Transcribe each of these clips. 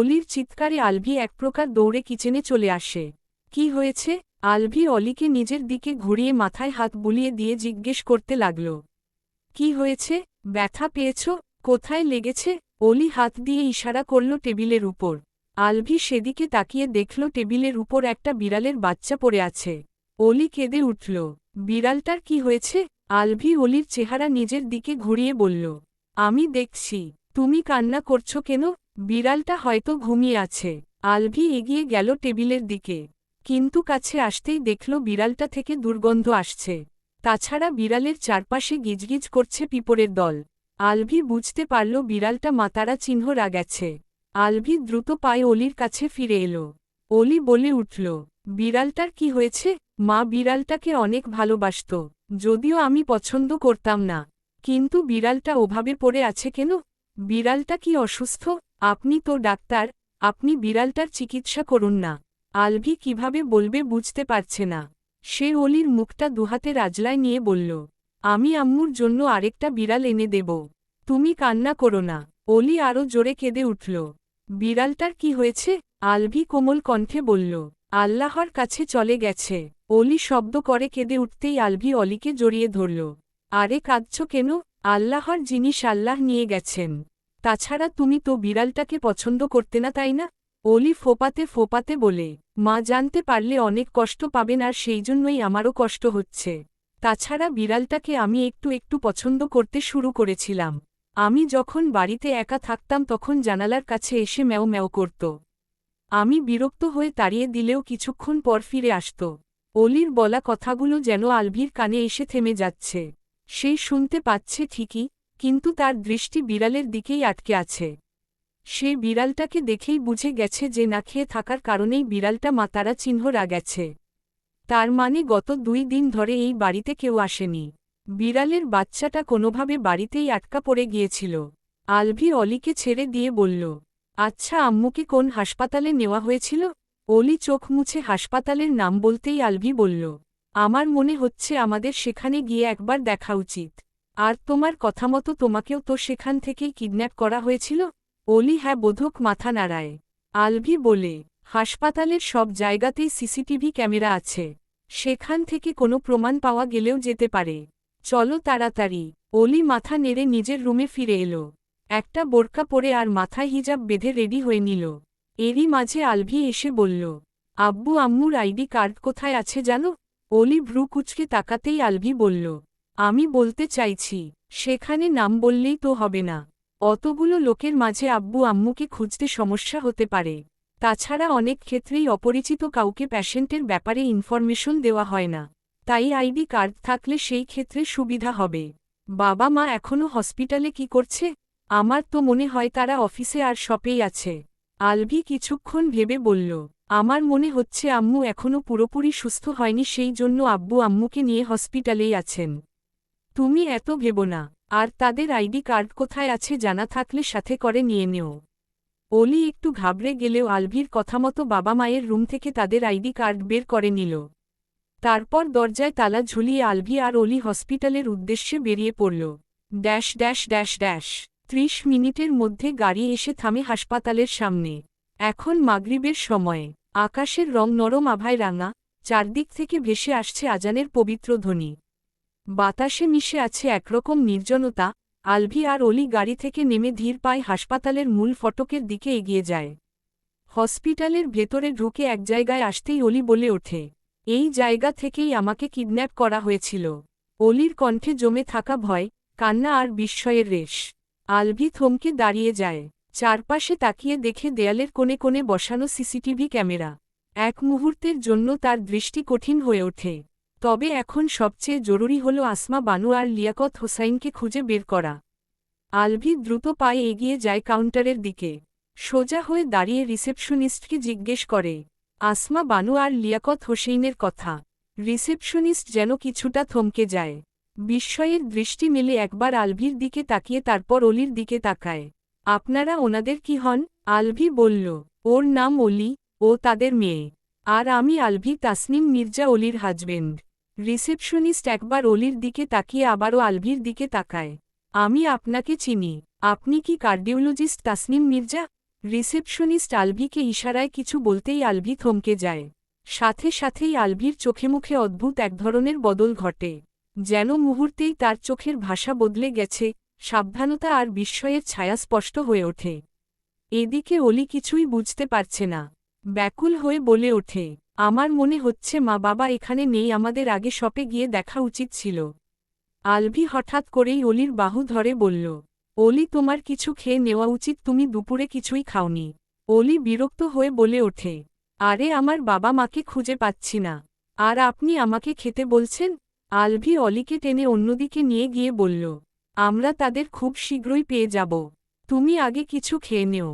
অলির চিৎকারে আলভি এক প্রকার দৌড়ে কিচেনে চলে আসে। কি হয়েছে? আলভি অলিকে নিজের দিকে ঘুরিয়ে মাথায় হাত বুলিয়ে দিয়ে জিজ্ঞেস করতে লাগল। কি হয়েছে? ব্যথা পেয়েছ? কোথায় লেগেছে? অলি হাত দিয়ে ইশারা করল টেবিলের উপর। আলভি সেদিকে তাকিয়ে দেখল টেবিলের উপর একটা বিড়ালের বাচ্চা পড়ে আছে। অলি কেঁদে উঠল। বিড়ালটার কি হয়েছে? আলভি অলির চেহারা নিজের দিকে ঘুরিয়ে বলল, আমি দেখছি। তুমি কান্না করছ কেন? বিড়ালটা হয়তো ঘুমিয়ে আছে। আলভি এগিয়ে গেল টেবিলের দিকে। কিন্তু কাছে আসতেই দেখল বিড়ালটা থেকে দুর্গন্ধ আসছে। তাছাড়া বিড়ালের চারপাশে গিজগিজ করছে পিপরের দল। আলভি বুঝতে পারল বিড়ালটা মাতারা চিহ্নরা গেছে আলভি দ্রুত পায়ে অলির কাছে ফিরে এলো। অলি বলে উঠল, বিড়ালটার কি হয়েছে? মা বিড়ালটাকে অনেক ভালোবাসত। যদিও আমি পছন্দ করতাম না। কিন্তু বিড়ালটা ওভাবে পড়ে আছে কেন? বিড়ালটা কি অসুস্থ? আপনি তো ডাক্তার, আপনি বিড়ালটার চিকিৎসা করুন না। আলভি কীভাবে বলবে বুঝতে পারছে না। সে অলির মুখটা দুহাতে রাজলায় নিয়ে বলল, আমি আম্মুর জন্য আরেকটা বিড়াল এনে দেব। তুমি কান্না করো না। অলি আরও জোরে কেঁদে উঠল, বিড়ালটার কি হয়েছে? আলভি কোমল কণ্ঠে বলল, আল্লাহর কাছে চলে গেছে। অলি শব্দ করে কেঁদে উঠতেই আলভি অলিকে জড়িয়ে ধরল, আরে কাঁদছ কেন? আল্লাহর জিনিস আল্লাহ নিয়ে গেছেন। তাছাড়া তুমি তো বিড়ালটাকে পছন্দ করতে না, তাই না? অলি ফোপাতে ফোপাতে বলে, মা জানতে পারলে অনেক কষ্ট পাবেন আর সেই জন্যই আমারও কষ্ট হচ্ছে। তাছাড়া বিড়ালটাকে আমি একটু একটু পছন্দ করতে শুরু করেছিলাম। আমি যখন বাড়িতে একা থাকতাম তখন জানালার কাছে এসে ম্যাও ম্যাও করত। আমি বিরক্ত হয়ে তাড়িয়ে দিলেও কিছুক্ষণ পর ফিরে আসত। অলির বলা কথাগুলো যেন আলভির কানে এসে থেমে যাচ্ছে। সে শুনতে পাচ্ছে ঠিকই কিন্তু তার দৃষ্টি বিড়ালের দিকেই আটকে আছে। সে বিড়ালটাকে দেখেই বুঝে গেছে যে না খেয়ে থাকার কারণেই বিড়ালটা মাতারা চিহ্নরা গেছে তার মানে গত দুই দিন ধরে এই বাড়িতে কেউ আসেনি। বিড়ালের বাচ্চাটা কোনোভাবে বাড়িতেই আটকা পড়ে গিয়েছিল। আলভি অলিকে ছেড়ে দিয়ে বলল আচ্ছা আম্মুকে কোন হাসপাতালে নেওয়া হয়েছিল? অলি চোখ মুছে হাসপাতালের নাম বলতেই আলভি বলল, আমার মনে হচ্ছে আমাদের সেখানে গিয়ে একবার দেখা উচিত। আর তোমার কথামতো তোমাকেও তো সেখান থেকেই কিডন্যাপ করা হয়েছিল? অলি হ্যাঁ বোধক মাথা নাড়ায়। আলভি বলে, হাসপাতালের সব জায়গাতেই সিসিটিভি ক্যামেরা আছে। সেখান থেকে কোনো প্রমাণ পাওয়া গেলেও যেতে পারে। চলো তাড়াতাড়ি। অলি মাথা নেড়ে নিজের রুমে ফিরে এলো। একটা বোরকা পরে আর মাথায় হিজাব বেঁধে রেডি হয়ে নিল। এরই মাঝে আলভি এসে বলল, আব্বু, আম্মুর আইডি কার্ড কোথায় আছে জানো? অলি ভ্রু কুচকে তাকাতেই আলভি বলল আমি বলতে চাইছি, সেখানে নাম বললেই তো হবে না। অতগুলো লোকের মাঝে আব্বু আম্মুকে খুঁজতে সমস্যা হতে পারে। তাছাড়া অনেক ক্ষেত্রেই অপরিচিত কাউকে প্যাশেন্টের ব্যাপারে ইনফরমেশন দেওয়া হয় না। তাই আইডি কার্ড থাকলে সেই ক্ষেত্রে সুবিধা হবে। বাবা মা এখনও হসপিটালে কি করছে? আমার তো মনে হয় তারা অফিসে আর শপেই আছে। আলভি কিছুক্ষণ ভেবে বলল, আমার মনে হচ্ছে আম্মু এখনও পুরোপুরি সুস্থ হয়নি, সেই জন্য আব্বু আম্মুকে নিয়ে হসপিটালেই আছেন। তুমি এত ভেব না, আর তাদের আইডি কার্ড কোথায় আছে জানা থাকলে সাথে করে নিয়ে নেও। অলি একটু ঘাবড়ে গেলেও আলভির কথামতো বাবা মায়ের রুম থেকে তাদের আইডি কার্ড বের করে নিল। তারপর দরজায় তালা ঝুলিয়ে আলভি আর অলি হসপিটালের উদ্দেশ্যে বেরিয়ে পড়ল। ড্যাশ ড্যাশ ড্যাশ ড্যাশ, ত্রিশ মিনিটের মধ্যে গাড়ি এসে থামে হাসপাতালের সামনে। এখন মাগরিবের সময়ে। আকাশের রং নরম, আভায় রাঙা, চারদিক থেকে ভেসে আসছে আজানের পবিত্র ধ্বনি। বাতাসে মিশে আছে একরকম নির্জনতা, আলভি আর অলি গাড়ি থেকে নেমে ধীর পায় হাসপাতালের মূল ফটকের দিকে এগিয়ে যায়। হসপিটালের ভেতরে ঢুকে এক জায়গায় আসতেই অলি বলে ওঠে, এই জায়গা থেকেই আমাকে কিডন্যাপ করা হয়েছিল। অলির কণ্ঠে জমে থাকা ভয়, কান্না আর বিস্ময়ের রেশ। আলভি থমকে দাঁড়িয়ে যায়, চারপাশে তাকিয়ে দেখে দেয়ালের কোণে কোণে বসানো সিসিটিভি ক্যামেরা। এক মুহূর্তের জন্য তার দৃষ্টি কঠিন হয়ে ওঠে। তবে এখন সবচেয়ে জরুরি হল আসমা, বানু আর লিয়াকত হোসাইনকে খুঁজে বের করা। আলভি দ্রুত পায়ে এগিয়ে যায় কাউন্টারের দিকে। সোজা হয়ে দাঁড়িয়ে রিসেপশনিস্টকে জিজ্ঞেস করে, আসমা, বানু আর লিয়াকত হোসেইনের কথা? রিসেপশনিস্ট যেন কিছুটা থমকে যায়। বিস্ময়ের দৃষ্টি মেলে একবার আলভির দিকে তাকিয়ে তারপর অলির দিকে তাকায়। আপনারা ওনাদের কি হন? আলভি বলল, ওর নাম অলি, ও তাদের মেয়ে। আর আমি আলভি তাসনিম মির্জা অলির হাজবেন্ড। রিসেপশনিস্ট একবার অলির দিকে তাকিয়ে আবারও আলভির দিকে তাকায়। আমি আপনাকে চিনি। আপনি কি কার্ডিওলজিস্ট তাসনিম মির্জা? রিসেপশনিস্ট আলভিকে ইশারায় কিছু বলতেই আলভি থমকে যায়। সাথে সাথেই আলভির চোখে মুখে অদ্ভুত এক ধরনের বদল ঘটে। যেন মুহূর্তেই তার চোখের ভাষা বদলে গেছে, সাবধানতা আর বিস্ময়ের ছায়া স্পষ্ট হয়ে ওঠে। এদিকে অলি কিছুই বুঝতে পারছে না। ব্যাকুল হয়ে বলে ওঠে আমার মনে হচ্ছে মা বাবা এখানে নেই, আমাদের আগে শপে গিয়ে দেখা উচিত ছিল। আলভি হঠাৎ করেই অলির বাহু ধরে বলল, অলি, তোমার কিছু খেয়ে নেওয়া উচিত, তুমি দুপুরে কিছুই খাওনি। অলি বিরক্ত হয়ে বলে ওঠে, আরে, আমার বাবা মাকে খুঁজে পাচ্ছি না। আর আপনি আমাকে খেতে বলছেন? আলভি অলিকে টেনে অন্যদিকে নিয়ে গিয়ে বলল, আমরা তাদের খুব শীঘ্রই পেয়ে যাব। তুমি আগে কিছু খেয়ে নেও।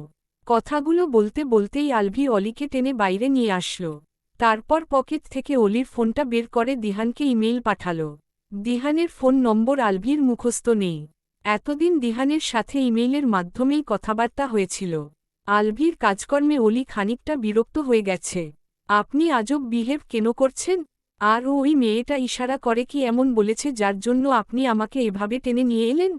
কথাগুলো বলতে বলতেই আলভি অলিকে টেনে বাইরে নিয়ে আসলো। তারপর পকেট থেকে অলির ফোনটা বের করে দিহানকে ইমেইল পাঠাল। দিহানের ফোন নম্বর আলভির মুখস্থ নেই। এতদিন দিহানের সাথে ইমেইলের মাধ্যমেই কথাবার্তা হয়েছিল। আলভির কাজকর্মে অলি খানিকটা বিরক্ত হয়ে গেছে। আপনি আজব বিহেভ কেন করছেন? আর ওই মেয়েটা ইশারা করে কি এমন বলেছে যার জন্য আপনি আমাকে এভাবে টেনে নিয়ে এলেন?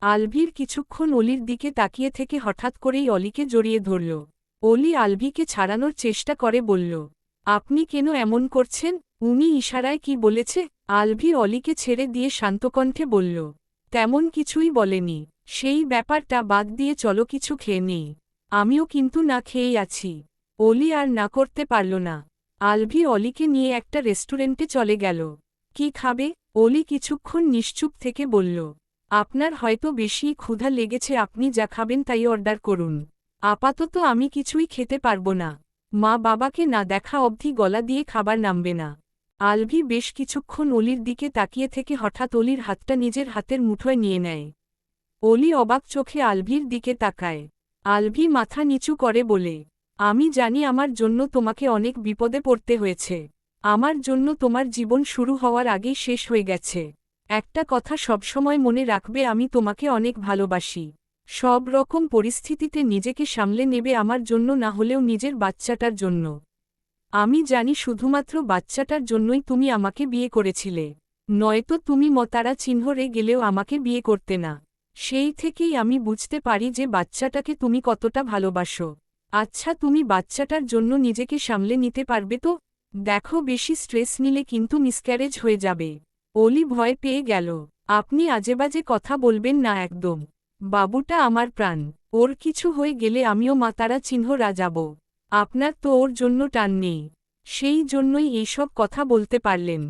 আলভির কিছুক্ষণ অলির দিকে তাকিয়ে থেকে হঠাৎ করেই অলিকে জড়িয়ে ধরল। অলি আলভিকে ছাড়ানোর চেষ্টা করে বলল আপনি কেন এমন করছেন? উনি ইশারায় কি বলেছে? আলভি অলিকে ছেড়ে দিয়ে শান্তকণ্ঠে বলল, তেমন কিছুই বলেনি। সেই ব্যাপারটা বাদ দিয়ে চলো কিছু খেয়ে নেই। আমিও কিন্তু না খেয়েই আছি। অলি আর না করতে পারল না। আলভি অলিকে নিয়ে একটা রেস্টুরেন্টে চলে গেল। কি খাবে? অলি কিছুক্ষণ নিশ্চুপ থেকে বলল, আপনার হয়তো বেশি ক্ষুধা লেগেছে। আপনি যা খাবেন তাই অর্ডার করুন। আপাতত আমি কিছুই খেতে পারব না। মা বাবাকে না দেখা অবধি গলা দিয়ে খাবার নামবে না। আলভি বেশ কিছুক্ষণ অলির দিকে তাকিয়ে থেকে হঠাৎ অলির হাতটা নিজের হাতের মুঠোয় নিয়ে নেয়। অলি অবাক চোখে আলভির দিকে তাকায়। আলভি মাথা নিচু করে বলে, আমি জানি আমার জন্য তোমাকে অনেক বিপদে পড়তে হয়েছে। আমার জন্য তোমার জীবন শুরু হওয়ার আগেই শেষ হয়ে গেছে। একটা কথা সবসময় মনে রাখবে আমি তোমাকে অনেক ভালোবাসি। সব রকম পরিস্থিতিতে নিজেকে সামলে নেবে আমার জন্য না হলেও নিজের বাচ্চাটার জন্য। আমি জানি শুধুমাত্র বাচ্চাটার জন্যই তুমি আমাকে বিয়ে করেছিলে। নয়তো তুমি মতারা চিহ্নরে গেলেও আমাকে বিয়ে করতে না। সেই থেকেই আমি বুঝতে পারি যে বাচ্চাটাকে তুমি কতটা ভালোবাসো। আচ্ছা তুমি বাচ্চাটার জন্য নিজেকে সামলে নিতে পারবে তো? দেখো, বেশি স্ট্রেস নিলে কিন্তু মিসক্যারেজ হয়ে যাবে। অলি ভয় পেয়ে গেল। আপনি আজেবাজে কথা বলবেন না একদম। বাবুটা আমার প্রাণ, ওর কিছু হয়ে গেলে আমিও মাতারা চিহ্নরা যাব আপনার তো ওর জন্য টান নেই। সেই জন্যই এইসব কথা বলতে পারলেন।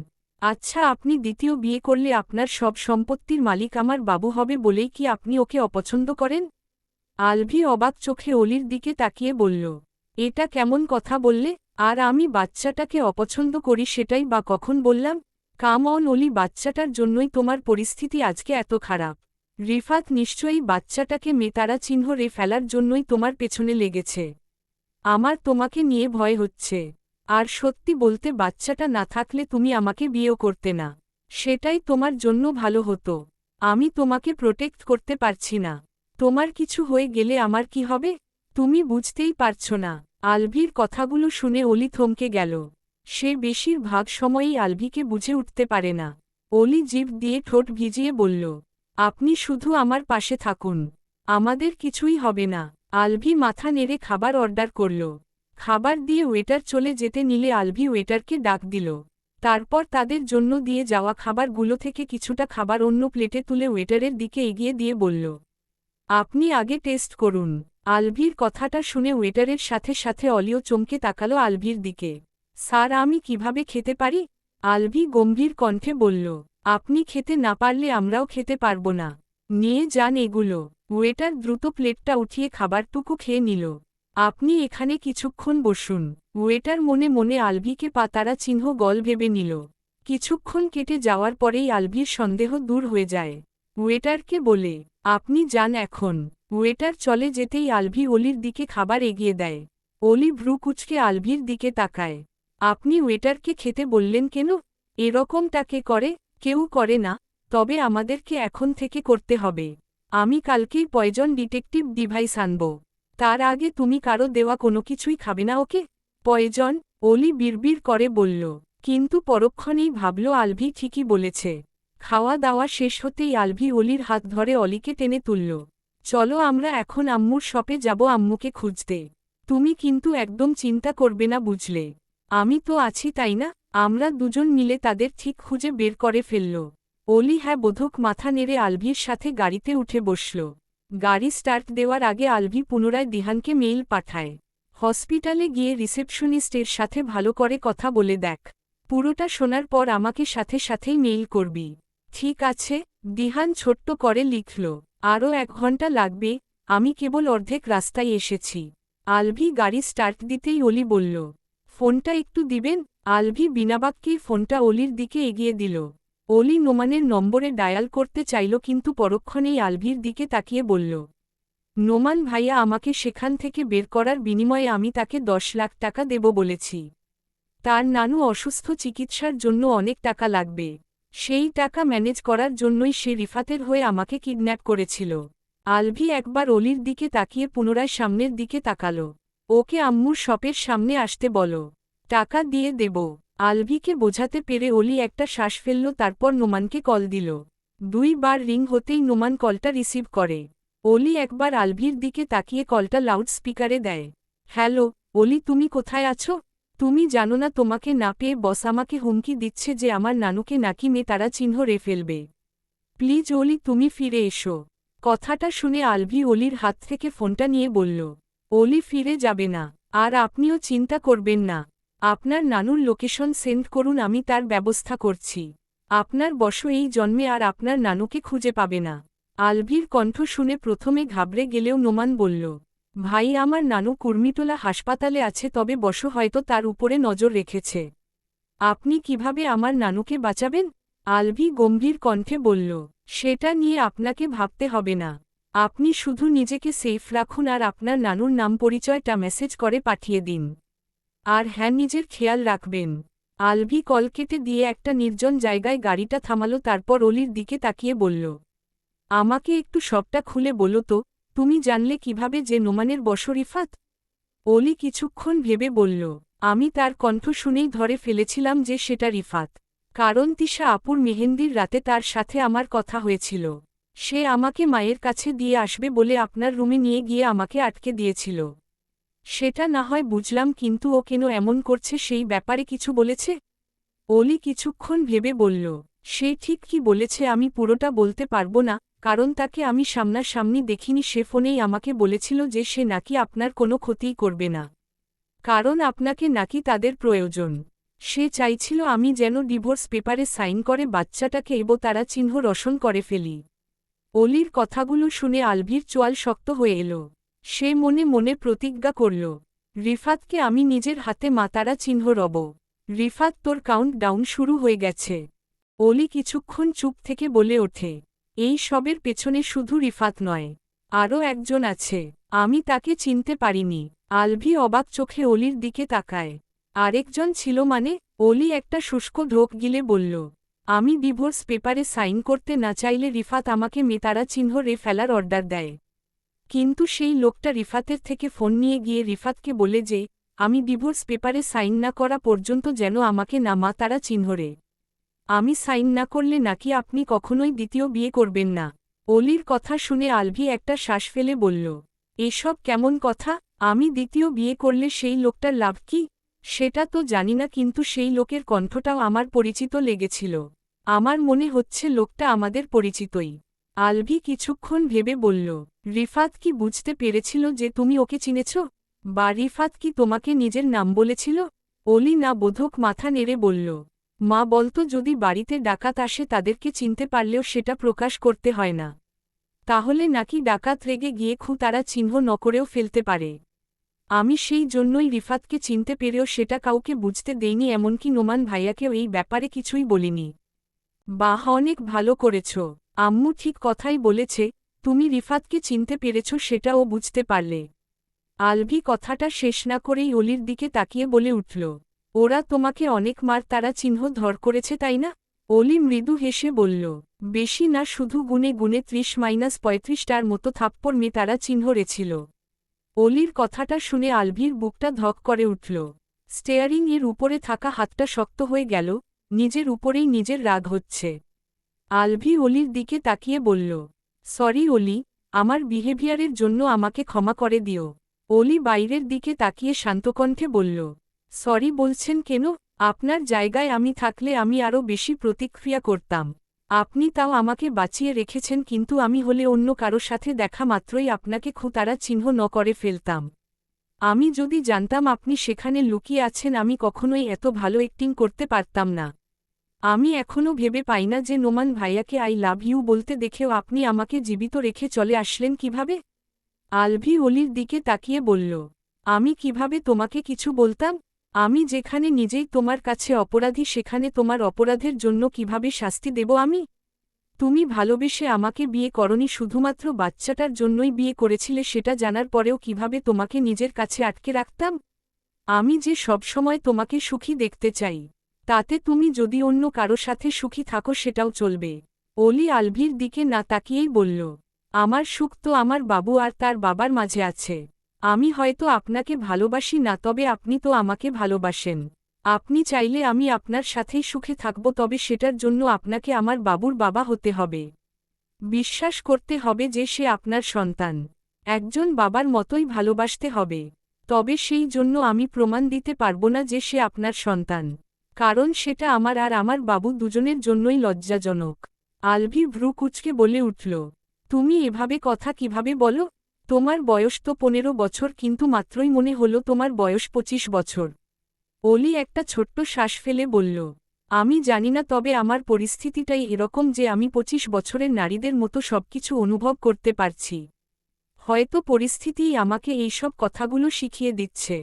আচ্ছা আপনি দ্বিতীয় বিয়ে করলে আপনার সব সম্পত্তির মালিক আমার বাবু হবে বলেই কি আপনি ওকে অপছন্দ করেন? আলভি অবাক চোখে অলির দিকে তাকিয়ে বলল, এটা কেমন কথা বললে? আর আমি বাচ্চাটাকে অপছন্দ করি সেটাই বা কখন বললাম? কাম অন, অলি, বাচ্চাটার জন্যই তোমার পরিস্থিতি আজকে এত খারাপ। রিফাত নিশ্চয়ই বাচ্চাটাকে মেতারা চিহ্ন রে ফেলার জন্যই তোমার পেছনে লেগেছে। আমার তোমাকে নিয়ে ভয় হচ্ছে। আর সত্যি বলতে বাচ্চাটা না থাকলে তুমি আমাকে বিয়েও করতে না। সেটাই তোমার জন্য ভালো হতো। আমি তোমাকে প্রোটেক্ট করতে পারছি না। তোমার কিছু হয়ে গেলে আমার কি হবে? তুমি বুঝতেই পারছ না। আলভির কথাগুলো শুনে অলি থমকে গেল। সে বেশিরভাগ সময়ই আলভিকে বুঝে উঠতে পারে না। অলি জিভ দিয়ে ঠোঁট ভিজিয়ে বলল আপনি শুধু আমার পাশে থাকুন। আমাদের কিছুই হবে না। আলভি মাথা নেড়ে খাবার অর্ডার করল। খাবার দিয়ে ওয়েটার চলে যেতে নিলে আলভি ওয়েটারকে ডাক দিল। তারপর তাদের জন্য দিয়ে যাওয়া খাবারগুলো থেকে কিছুটা খাবার অন্য প্লেটে তুলে ওয়েটারের দিকে এগিয়ে দিয়ে বলল, আপনি আগে টেস্ট করুন। আলভির কথাটা শুনে ওয়েটারের সাথে সাথে অলিও চমকে তাকালো আলভির দিকে। স্যার, আমি কীভাবে খেতে পারি? আলভি গম্ভীর কণ্ঠে বলল আপনি খেতে না পারলে আমরাও খেতে পারব না। নিয়ে যান এগুলো। ওয়েটার দ্রুত প্লেটটা উঠিয়ে খাবারটুকু খেয়ে নিল। আপনি এখানে কিছুক্ষণ বসুন। ওয়েটার মনে মনে আলভিকে পাতারা চিহ্ন গল ভেবে নিল। কিছুক্ষণ কেটে যাওয়ার পরেই আলভির সন্দেহ দূর হয়ে যায়। ওয়েটারকে বলে, আপনি যান এখন। ওয়েটার চলে যেতেই আলভি অলির দিকে খাবার এগিয়ে দেয়। অলি ভ্রু কুচকে আলভির দিকে তাকায়। আপনি ওয়েটারকে খেতে বললেন কেন? এরকম তাকে করে? কেউ করে না, তবে আমাদেরকে এখন থেকে করতে হবে। আমি কালকেই পয়জন ডিটেকটিভ ডিভাইস আনব। তার আগে তুমি কারও দেওয়া কোনো কিছুই খাবে না, ওকে? পয়জন অলি বিড়বিড় করে বলল। কিন্তু পরক্ষণেই ভাবল, আলভি ঠিকই বলেছে। খাওয়া দাওয়া শেষ হতেই আলভি অলির হাত ধরে অলিকে টেনে তুলল। চলো আমরা এখন আম্মুর শপে যাব আম্মুকে খুঁজতে। তুমি কিন্তু একদম চিন্তা করবে না, বুঝলে। আমি তো আছি, তাই না? আমরা দুজন মিলে তাদের ঠিক খুঁজে বের করে ফেলল। অলি হ্যাঁ বোধক মাথা নেড়ে আলভির সাথে গাড়িতে উঠে বসল। গাড়ি স্টার্ট দেওয়ার আগে আলভি পুনরায় দিহানকে মেইল পাঠায়। হসপিটালে গিয়ে রিসেপশনিস্টের সাথে ভালো করে কথা বলে দেখ। পুরোটা শোনার পর আমাকে সাথে সাথেই মেইল করবি। ঠিক আছে, দিহান ছোট্ট করে লিখল। আরও এক ঘণ্টা লাগবে, আমি কেবল অর্ধেক রাস্তায় এসেছি। আলভি গাড়ি স্টার্ট দিতেই অলি বলল ফোনটা একটু দিবেন, আলভি বিনাবাক্যেই ফোনটা অলির দিকে এগিয়ে দিল। অলি নোমানের নম্বরে ডায়াল করতে চাইল কিন্তু পরক্ষণেই আলভির দিকে তাকিয়ে বলল, নোমান ভাইয়া, আমাকে সেখান থেকে বের করার বিনিময়ে আমি তাকে দশ লাখ টাকা দেব বলেছি। তার নানু অসুস্থ চিকিৎসার জন্য অনেক টাকা লাগবে। সেই টাকা ম্যানেজ করার জন্যই সে রিফাতের হয়ে আমাকে কিডন্যাপ করেছিল। আলভি একবার অলির দিকে তাকিয়ে পুনরায় সামনের দিকে তাকাল। ওকে আম্মুর শপের সামনে আসতে বলো। টাকা দিয়ে দেব। আলভিকে বোঝাতে পেরে অলি একটা শ্বাস ফেলল, তারপর নোমানকে কল দিল। দুইবার রিং হতেই নোমান কলটা রিসিভ করে। অলি একবার আলভির দিকে তাকিয়ে কলটা লাউড স্পিকারে দেয়। হ্যালো, অলি তুমি কোথায় আছো? তুমি জানো না তোমাকে না পেয়ে বস আমাকে হুমকি দিচ্ছে যে আমার নানুকে নাকি মেয়ে তারা চিহ্ন রে ফেলবে। প্লিজ অলি তুমি ফিরে এসো। কথাটা শুনে আলভি অলির হাত থেকে ফোনটা নিয়ে বলল। অলি ফিরে যাবে না, আর আপনিও চিন্তা করবেন না। আপনার নানুর লোকেশন সেন্ড করুন, আমি তার ব্যবস্থা করছি। আপনার বশ এই জন্মে, আর আপনার নানুকে খুঁজে পাবে না। আলভির কণ্ঠ শুনে প্রথমে ঘাবড়ে গেলেও নোমান বলল, ভাই, আমার নানু কুর্মিটোলা হাসপাতালে আছে, তবে বস, হয়তো তার উপরে নজর রেখেছে। আপনি কীভাবে আমার নানুকে বাঁচাবেন? আলভি গম্ভীর কণ্ঠে বলল, সেটা নিয়ে আপনাকে ভাবতে হবে না। আপনি শুধু নিজেকে সেফ রাখুন আর আপনার নানুর নাম পরিচয়টা মেসেজ করে পাঠিয়ে দিন। আর হ্যাঁ নিজের খেয়াল রাখবেন। আলভি কল কেটে দিয়ে একটা নির্জন জায়গায় গাড়িটা থামালো, তারপর অলির দিকে তাকিয়ে বলল, আমাকে একটু সবটা খুলে বলো তো, তুমি জানলে কীভাবে যে নোমানের বশরিফাত? অলি কিছুক্ষণ ভেবে বলল, আমি তার কণ্ঠ শুনেই ধরে ফেলেছিলাম যে সেটা রিফাত। কারণ তিশা আপুর মেহেন্দির রাতে তার সাথে আমার কথা হয়েছিল। সে আমাকে মায়ের কাছে দিয়ে আসবে বলে আপনার রুমে নিয়ে গিয়ে আমাকে আটকে দিয়েছিল। সেটা না হয় বুঝলাম কিন্তু ও কেন এমন করছে সেই ব্যাপারে কিছু বলেছে? অলি কিছুক্ষণ ভেবে বলল, সে ঠিক কি বলেছে আমি পুরোটা বলতে পারব না, কারণ তাকে আমি সামনাসামনি দেখিনি। সে ফোনেই আমাকে বলেছিল যে সে নাকি আপনার কোনো ক্ষতিই করবে না। কারণ আপনাকে নাকি তাদের প্রয়োজন। সে চাইছিল আমি যেন ডিভোর্স পেপারে সাইন করে বাচ্চাটাকে এব তারা চিহ্ন রসন করে ফেলি। অলির কথাগুলো শুনে আলভির চোয়াল শক্ত হয়ে এলো। সে মনে মনে প্রতিজ্ঞা করল, রিফাতকে আমি নিজের হাতে মাতারা চিহ্ন রব। রিফাত, তোর কাউন্ট ডাউন শুরু হয়ে গেছে অলি কিছুক্ষণ চুপ থেকে বলে ওঠে, এই সবের পেছনে শুধু রিফাত নয়, আরও একজন আছে, আমি তাকে চিনতে পারিনি আলভি অবাক চোখে অলির দিকে তাকায়। আরেকজন ছিল মানে অলি একটা শুষ্ক ঢোক গিলে বলল আমি ডিভোর্স পেপারে সাইন করতে না চাইলে রিফাত আমাকে মেতারা চিহ্ন রে ফেলার অর্ডার দেয়। কিন্তু সেই লোকটা রিফাতের থেকে ফোন নিয়ে গিয়ে রিফাতকে বলে যে, আমি ডিভোর্স পেপারে সাইন না করা পর্যন্ত যেন আমাকে না মা তারা চিহ্ন রে। আমি সাইন না করলে নাকি আপনি কখনোই দ্বিতীয় বিয়ে করবেন না। অলির কথা শুনে আলভি একটা শ্বাস ফেলে বলল, এসব কেমন কথা? আমি দ্বিতীয় বিয়ে করলে সেই লোকটার লাভ কি? সেটা তো জানি না, কিন্তু সেই লোকের কণ্ঠটাও আমার পরিচিত লেগেছিল। আমার মনে হচ্ছে লোকটা আমাদের পরিচিতই। আলভি কিছুক্ষণ ভেবে বলল, রিফাত কি বুঝতে পেরেছিল যে তুমি ওকে চিনেছ? বা রিফাত কি তোমাকে নিজের নাম বলেছিল? অলি না বোধক মাথা নেড়ে বলল, মা বলতো যদি বাড়িতে ডাকাত আসে তাদেরকে চিনতে পারলেও সেটা প্রকাশ করতে হয় না। তাহলে নাকি ডাকাত রেগে গিয়ে খু তারা চিহ্ন ন করেও ফেলতে পারে। আমি সেই জন্যই রিফাতকে চিনতে পেরেও সেটা কাউকে বুঝতে দেইনি এমনকি নোমান ভাইয়াকেও এই ব্যাপারে কিছুই বলিনি। বাহ, অনেক ভালো করেছ। আম্মু ঠিক কথাই বলেছে, তুমি রিফাতকে চিনতে পেরেছ, সেটা ও বুঝতে পারলে। আলভি কথাটা শেষ না করেই অলির দিকে তাকিয়ে বলে উঠল, ওরা তোমাকে অনেক মার, তারা চিহ্ন ধর করেছে, তাই না? অলি মৃদু হেসে বলল, বেশি না, শুধু গুনে গুনে ত্রিশ মাইনাস পঁয়ত্রিশটার মতো থাপ্পর মেয়ে তারা চিহ্ন রেছিল। অলির কথাটা শুনে আলভির বুকটা ধক করে উঠল। স্টেয়ারিং এর উপরে থাকা হাতটা শক্ত হয়ে গেল নিজের উপরেই নিজের রাগ হচ্ছে। আলভি অলির দিকে তাকিয়ে বলল, সরি অলি, আমার বিহেভিয়ারের জন্য আমাকে ক্ষমা করে দিও। অলি বাইরের দিকে তাকিয়ে শান্তকণ্ঠে বলল, সরি বলছেন কেন? আপনার জায়গায় আমি থাকলে আমি আরও বেশি প্রতিক্রিয়া করতাম। আপনি তাও আমাকে বাঁচিয়ে রেখেছেন, কিন্তু আমি হলে অন্য কারও সাথে দেখা মাত্রই আপনাকে খুতারা চিহ্ন ন করে ফেলতাম। আমি যদি জানতাম আপনি সেখানে লুকিয়ে আছেন, আমি কখনোই এত ভালো অ্যাক্টিং করতে পারতাম না। আমি এখনও ভেবে পাই না যে নোমান ভাইয়াকে আই লাভ ইউ বলতে দেখেও আপনি আমাকে জীবিত রেখে চলে আসলেন কীভাবে? আলভি অলির দিকে তাকিয়ে বলল, আমি কীভাবে তোমাকে কিছু বলতাম? আমি যেখানে নিজেই তোমার কাছে অপরাধী, সেখানে তোমার অপরাধের জন্য কীভাবে শাস্তি দেব আমি? তুমি ভালোবেসে আমাকে বিয়ে করনি, শুধুমাত্র বাচ্চাটার জন্যই বিয়ে করেছিলে, সেটা জানার পরেও কীভাবে তোমাকে নিজের কাছে আটকে রাখতাম? আমি যে সবসময় তোমাকে সুখী দেখতে চাই। তাতে তুমি যদি অন্য কারও সাথে সুখী থাকো সেটাও চলবে। অলি আলভির দিকে না তাকিয়েই বলল, আমার সুখ তো আমার বাবু আর তার বাবার মাঝে আছে। আমি হয়তো আপনাকে ভালোবাসি না, তবে আপনি তো আমাকে ভালোবাসেন। আপনি চাইলে আমি আপনার সাথেই সুখে থাকব, তবে সেটার জন্য আপনাকে আমার বাবুর বাবা হতে হবে। বিশ্বাস করতে হবে যে সে আপনার সন্তান। একজন বাবার মতোই ভালোবাসতে হবে। তবে সেই জন্য আমি প্রমাণ দিতে পারব না যে সে আপনার সন্তান। কারণ সেটা আমার আর আমার বাবু দুজনের জন্যই লজ্জাজনক। আলভি ভ্রু কুচকে বলে উঠল, তুমি এভাবে কথা কীভাবে বলো? তোমার বয়স তো পনেরো বছর, কিন্তু মাত্রই মনে হল তোমার বয়স পঁচিশ বছর অলি একটা ছোট্ট শ্বাস ফেলে বলল, আমি জানি না, তবে আমার পরিস্থিতিটাই এরকম যে আমি পঁচিশ বছরের নারীদের মতো সবকিছু অনুভব করতে পারছি। হয়তো পরিস্থিতিই আমাকে এইসব কথাগুলো শিখিয়ে দিচ্ছে।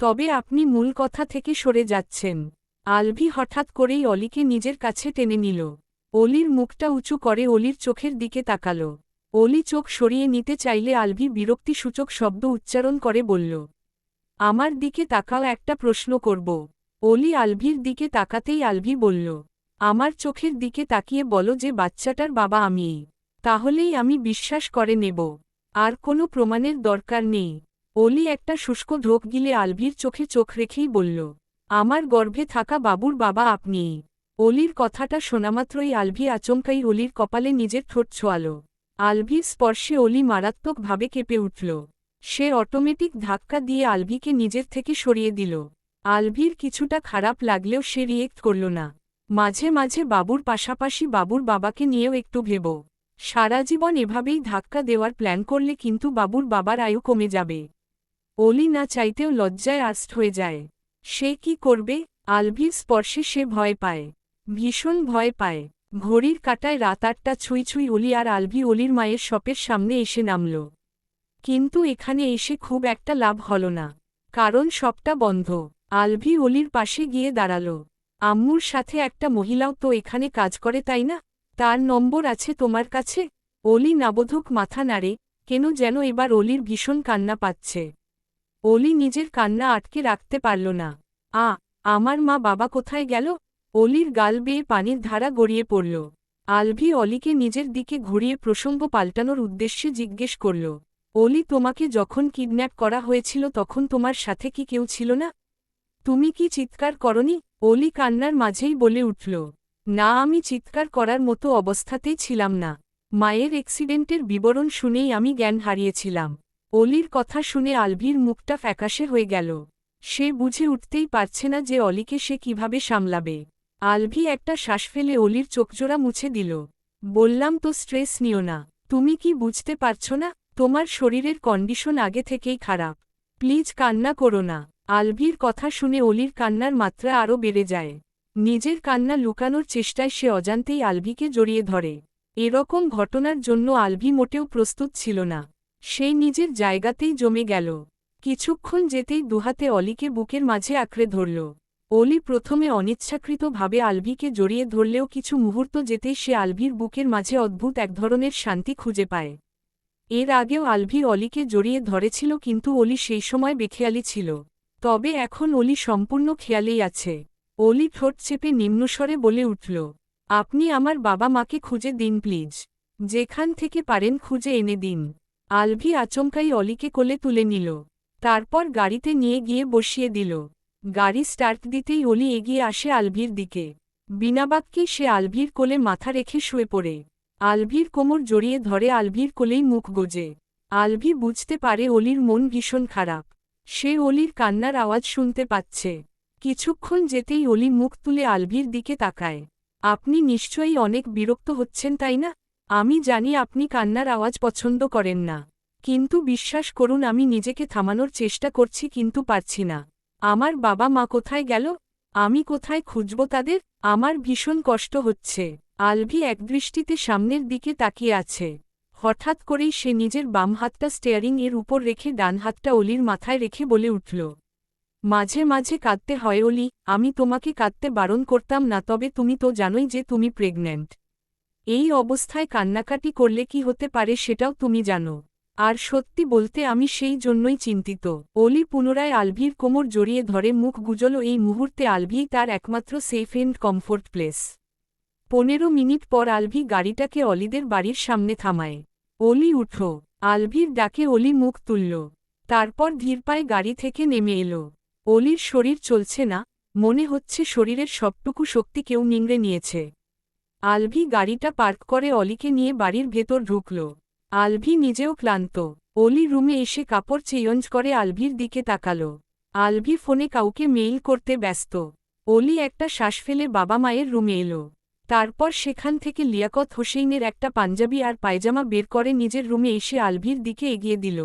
তবে আপনি মূল কথা থেকে সরে যাচ্ছেন। আলভি হঠাৎ করেই অলিকে নিজের কাছে টেনে নিল। অলির মুখটা উঁচু করে অলির চোখের দিকে তাকাল। অলি চোখ সরিয়ে নিতে চাইলে আলভি বিরক্তিসূচক শব্দ উচ্চারণ করে বলল, আমার দিকে তাকাও, একটা প্রশ্ন করব। অলি আলভির দিকে তাকাতেই আলভি বলল, আমার চোখের দিকে তাকিয়ে বলো যে বাচ্চাটার বাবা আমিই তাহলেই আমি বিশ্বাস করে নেব। আর কোনো প্রমাণের দরকার নেই। অলি একটা শুষ্ক ঢোক গিলে আলভির চোখে চোখ রেখেই বলল আমার গর্ভে থাকা বাবুর বাবা আপনিই অলির কথাটা শোনামাত্রই আলভি আচমকাই অলির কপালে নিজের ঠোঁট ছোয়াল। আলভির স্পর্শে অলি মারাত্মকভাবে কেঁপে উঠল। সে অটোমেটিক ধাক্কা দিয়ে আলভিকে নিজের থেকে সরিয়ে দিল। আলভির কিছুটা খারাপ লাগলেও সে রিয়েক্ট করল না। মাঝে মাঝে বাবুর পাশাপাশি বাবুর বাবাকে নিয়েও একটু ভেব। সারা জীবন এভাবেই ধাক্কা দেওয়ার প্ল্যান করলে কিন্তু বাবুর বাবার আয়ু কমে যাবে। অলি না চাইতেও লজ্জায় আস্ট হয়ে যায়। সে কি করবে? আলভির স্পর্শে সে ভয় পায়। ভীষণ ভয় পায়। ঘড়ির কাটায় রাত আটটা ছুঁই ছুঁই অলি আর আলভি অলির মায়ের শপের সামনে এসে নামল। কিন্তু এখানে এসে খুব একটা লাভ হল না। কারণ সবটা বন্ধ। আলভি অলির পাশে গিয়ে দাঁড়াল। আম্মুর সাথে একটা মহিলাও তো এখানে কাজ করে, তাই না? তার নম্বর আছে তোমার কাছে? অলি নাবোধক মাথা নাড়ে, কেন যেন এবার অলির ভীষণ কান্না পাচ্ছে। অলি নিজের কান্না আটকে রাখতে পারল না। আ, আমার মা বাবা কোথায় গেল? অলির গাল বেয়ে পানির ধারা গড়িয়ে পড়ল। আলভি অলিকে নিজের দিকে ঘুরিয়ে প্রসঙ্গ পাল্টানোর উদ্দেশ্যে জিজ্ঞেস করল অলি তোমাকে যখন কিডন্যাপ করা হয়েছিল তখন তোমার সাথে কি কেউ ছিল না? তুমি কি চিৎকার করনি? অলি কান্নার মাঝেই বলে উঠল, না, আমি চিৎকার করার মতো অবস্থাতেই ছিলাম না। মায়ের অ্যাক্সিডেন্টের বিবরণ শুনেই আমি জ্ঞান হারিয়েছিলাম। অলির কথা শুনে আলভির মুখটা ফ্যাকাশে হয়ে গেল। সে বুঝে উঠতেই পারছে না যে অলিকে সে কীভাবে সামলাবে। আলভি একটা শ্বাস ফেলে অলির চোখজোড়া মুছে দিল। বললাম, তো স্ট্রেস নিও না। তুমি কি বুঝতে পারছ না? তোমার শরীরের কন্ডিশন আগে থেকেই খারাপ। প্লিজ কান্না করো না। আলভির কথা শুনে অলির কান্নার মাত্রা আরও বেড়ে যায়। নিজের কান্না লুকানোর চেষ্টায় সে অজান্তেই আলভিকে জড়িয়ে ধরে। এরকম ঘটনার জন্য আলভি মোটেও প্রস্তুত ছিল না। সেই নিজের জায়গাতেই জমে গেল। কিছুক্ষণ যেতেই দুহাতে অলিকে বুকের মাঝে আঁকড়ে ধরল। অলি প্রথমে অনিচ্ছাকৃতভাবে আলভিকে জড়িয়ে ধরলেও কিছু মুহূর্ত যেতেই সে আলভির বুকের মাঝে অদ্ভুত এক ধরনের শান্তি খুঁজে পায়। এর আগেও আলভি অলিকে জড়িয়ে ধরেছিল কিন্তু অলি সেই সময় বেখেয়ালি ছিল। তবে এখন অলি সম্পূর্ণ খেয়ালেই আছে। অলি ঠোঁট চেপে নিম্নস্বরে বলে উঠল, আপনি আমার বাবা মাকে খুঁজে দিন প্লিজ। যেখান থেকে পারেন খুঁজে এনে দিন। আলভি আচমকাই অলিকে কোলে তুলে নিল। তারপর গাড়িতে নিয়ে গিয়ে বসিয়ে দিল। গাড়ি স্টার্ট দিতেই অলি এগিয়ে আসে আলভির দিকে। বিনাবাক্যেই সে আলভির কোলে মাথা রেখে শুয়ে পড়ে। আলভির কোমর জড়িয়ে ধরে আলভির কোলেই মুখ গোজে। আলভি বুঝতে পারে অলির মন ভীষণ খারাপ। সে অলির কান্নার আওয়াজ শুনতে পাচ্ছে। কিছুক্ষণ যেতেই অলি মুখ তুলে আলভির দিকে তাকায়। আপনি নিশ্চয়ই অনেক বিরক্ত হচ্ছেন, তাই না? আমি জানি আপনি কান্নার আওয়াজ পছন্দ করেন না। কিন্তু বিশ্বাস করুন, আমি নিজেকে থামানোর চেষ্টা করছি, কিন্তু পারছি না। আমার বাবা মা কোথায় গেল? আমি কোথায় খুঁজব তাদের? আমার ভীষণ কষ্ট হচ্ছে। আলভি একদৃষ্টিতে সামনের দিকে তাকিয়ে আছে। হঠাৎ করেই সে নিজের বাম হাতটা স্টেয়ারিং এর উপর রেখে ডান হাতটা অলির মাথায় রেখে বলে উঠল, মাঝে মাঝে কাঁদতে হয় অলি, আমি তোমাকে কাঁদতে বারণ করতাম না, তবে তুমি তো জানোই যে তুমি প্রেগন্যান্ট। এই অবস্থায় কান্নাকাটি করলে কি হতে পারে সেটাও তুমি জানো। আর সত্যি বলতে আমি সেই জন্যই চিন্তিত। অলি পুনরায় আলভির কোমর জড়িয়ে ধরে মুখ গুজল এই মুহূর্তে আলভিই তার একমাত্র সেফ এন্ড কমফোর্ট প্লেস। পনেরো মিনিট পর আলভি গাড়িটাকে অলিদের বাড়ির সামনে থামায়। অলি উঠো আলভির ডাকে অলি মুখ তুলল। তারপর ধীর পায়ে গাড়ি থেকে নেমে এলো। অলির শরীর চলছে না। মনে হচ্ছে শরীরের সবটুকু শক্তি কেউ নিংড়ে নিয়েছে। আলভি গাড়িটা পার্ক করে অলিকে নিয়ে বাড়ির ভেতর ঢুকল। আলভি নিজেও ক্লান্ত। অলি রুমে এসে কাপড় চেয়ঞ্জ করে আলভির দিকে তাকাল। আলভি ফোনে কাউকে মেইল করতে ব্যস্ত। অলি একটা শ্বাস ফেলে বাবা মায়ের রুমে এলো। তারপর সেখান থেকে লিয়াকত হোসেইনের একটা পাঞ্জাবি আর পায়জামা বের করে নিজের রুমে এসে আলভির দিকে এগিয়ে দিল।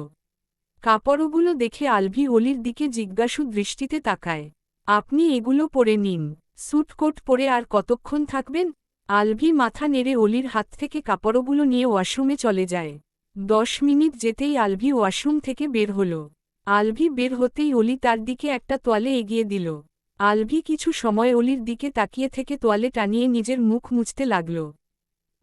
কাপড়গুলো দেখে আলভি অলির দিকে জিজ্ঞাসু দৃষ্টিতে তাকায়। আপনি এগুলো পরে নিন। স্যুটকোট পরে আর কতক্ষণ থাকবেন? আলভি মাথা নেড়ে অলির হাত থেকে কাপড়গুলো নিয়ে ওয়াশরুমে চলে যায়। দশ মিনিট যেতেই আলভি ওয়াশরুম থেকে বের হল। আলভি বের হতেই অলি তার দিকে একটা তোয়ালে এগিয়ে দিল। আলভি কিছু সময় অলির দিকে তাকিয়ে থেকে তোয়ালে টানিয়ে নিজের মুখ মুছতে লাগল।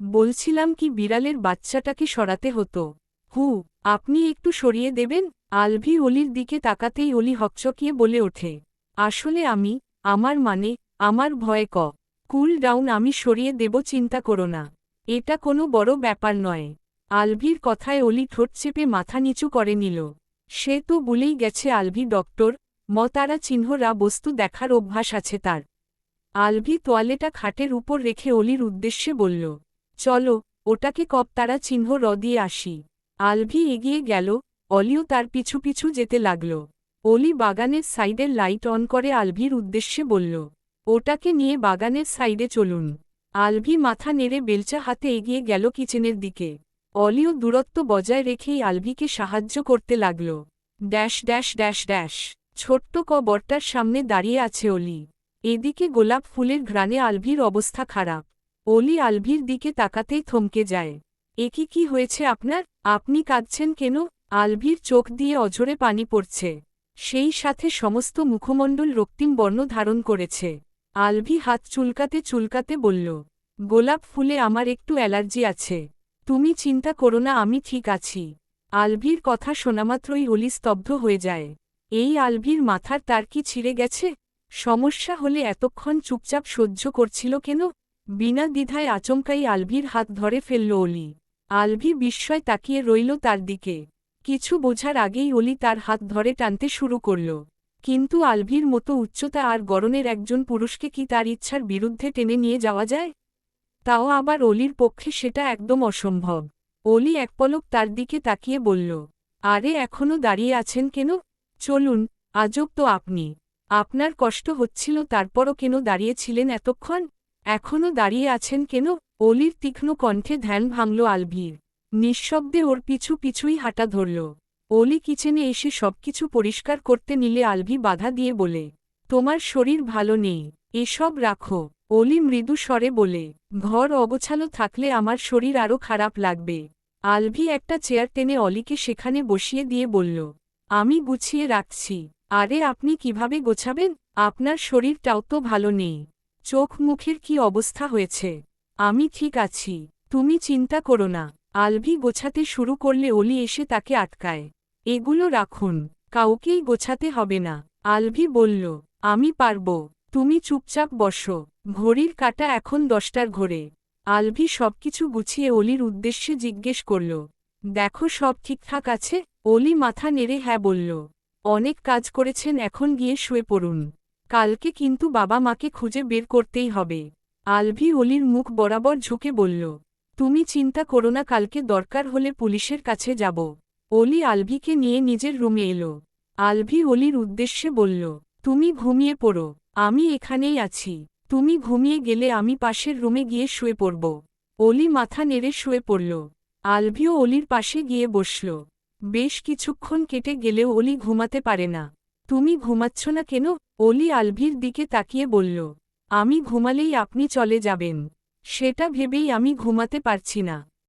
বলছিলাম কি বিড়ালের বাচ্চাটাকে সরাতে হতো। হু, আপনি একটু সরিয়ে দেবেন? আলভি অলির দিকে তাকাতেই অলি হকচকিয়ে বলে ওঠে। আসলে আমি, আমার মানে আমার ভয় ক। কুল ডাউন আমি সরিয়ে দেব, চিন্তা করো না। এটা কোনো বড় ব্যাপার নয়। আলভির কথায় অলি ঠোঁট চেপে মাথা নিচু করে নিল। সে তো বলেই গেছে আলভি ডক্টর, মতারা চিহ্নরা বস্তু দেখার অভ্যাস আছে তার। আলভি তোয়ালেটা খাটের উপর রেখে অলির উদ্দেশ্যে বলল, চলো, ওটাকে কপ তারা চিহ্ন র দিয়ে আসি। আলভি এগিয়ে গেল, অলিও তার পিছু পিছু যেতে লাগল। অলি বাগানের সাইডের লাইট অন করে আলভির উদ্দেশ্যে বলল ওটাকে নিয়ে বাগানের সাইডে চলুন। আলভি মাথা নেড়ে বেলচা হাতে এগিয়ে গেল কিচেনের দিকে। অলিও দূরত্ব বজায় রেখেই আলভিকে সাহায্য করতে লাগল। Dash dash dash dash. ছোট্ট ক বরটার সামনে দাঁড়িয়ে আছে অলি। এদিকে গোলাপ ফুলের ঘ্রাণে আলভির অবস্থা খারাপ। অলি আলভির দিকে তাকাতেই থমকে যায়। একই কি হয়েছে আপনার? আপনি কাঁদছেন কেন? আলভির চোখ দিয়ে অঝরে পানি পড়ছে। সেই সাথে সমস্ত মুখমণ্ডল রক্তিম বর্ণ ধারণ করেছে। আলভি হাত চুলকাতে চুলকাতে বলল, গোলাপ ফুলে আমার একটু অ্যালার্জি আছে। তুমি চিন্তা করো না, আমি ঠিক আছি আলভির কথা শোনামাত্রই অলি স্তব্ধ হয়ে যায়। এই আলভির মাথার তার কি ছিঁড়ে গেছে? সমস্যা হলে এতক্ষণ চুপচাপ সহ্য করছিল কেন বিনা দ্বিধায় আচমকাই আলভির হাত ধরে ফেলল অলি। আলভি বিস্ময় তাকিয়ে রইল তার দিকে। কিছু বোঝার আগেই অলি তার হাত ধরে টানতে শুরু করল। কিন্তু আলভির মতো উচ্চতা আর গরনের একজন পুরুষকে কি তার ইচ্ছার বিরুদ্ধে টেনে নিয়ে যাওয়া যায়? তাও আবার অলির পক্ষে সেটা একদম অসম্ভব। অলি এক পলক তার দিকে তাকিয়ে বলল, আরে এখনও দাঁড়িয়ে আছেন কেন? চলুন, আজব তো আপনি। আপনার কষ্ট হচ্ছিল তারপরও কেন দাঁড়িয়েছিলেন এতক্ষণ? এখনও দাঁড়িয়ে আছেন কেন? অলির তীক্ষ্ণ কণ্ঠে ধ্যান ভাঙল আলভির। নিঃশব্দে ওর পিছু পিছুই হাঁটা ধরল। অলি কিচেনে এসে সবকিছু পরিষ্কার করতে নিলে আলভি বাধা দিয়ে বলে, তোমার শরীর ভালো নেই, এসব রাখো। অলি মৃদু স্বরে বলে, ঘর অগোছালো থাকলে আমার শরীর আরও খারাপ লাগবে। আলভি একটা চেয়ার টেনে অলিকে সেখানে বসিয়ে দিয়ে বলল, আমি গুছিয়ে রাখছি। আরে আপনি কীভাবে গোছাবেন? আপনার শরীরটাও তো ভালো নেই। চোখ মুখের কি অবস্থা হয়েছে? আমি ঠিক আছি। তুমি চিন্তা করো না। আলভি গোছাতে শুরু করলে অলি এসে তাকে আটকায়। এগুলো রাখুন, কাউকেই গোছাতে হবে না। আলভি বলল, আমি পারব, তুমি চুপচাপ বসো, ঘড়ির কাটা এখন দশটার ঘোরে। আলভি সবকিছু গুছিয়ে অলির উদ্দেশ্যে জিজ্ঞেস করল, দেখো সব ঠিকঠাক আছে? অলি মাথা নেড়ে হ্যাঁ বলল, অনেক কাজ করেছেন, এখন গিয়ে শুয়ে পড়ুন। কালকে কিন্তু বাবা মাকে খুঁজে বের করতেই হবে। আলভি অলির মুখ বরাবর ঝুঁকে বলল তুমি চিন্তা করো না, কালকে দরকার হলে পুলিশের কাছে যাব। অলি আলভিকে নিয়ে নিজের রুমে এলো। আলভি অলির উদ্দেশ্যে বলল, তুমি ঘুমিয়ে পড়ো, আমি এখানেই আছি। তুমি ঘুমিয়ে গেলে আমি পাশের রুমে গিয়ে শুয়ে পড়ব। অলি মাথা নেড়ে শুয়ে পড়ল। আলভিও অলির পাশে গিয়ে বসল। বেশ কিছুক্ষণ কেটে গেলেও অলি ঘুমাতে পারে না। তুমি ঘুমাচ্ছ না কেন? অলি আলভির দিকে তাকিয়ে বলল, আমি ঘুমালেই আপনি চলে যাবেন। সেটা ভেবেই আমি ঘুমাতে পারছি না।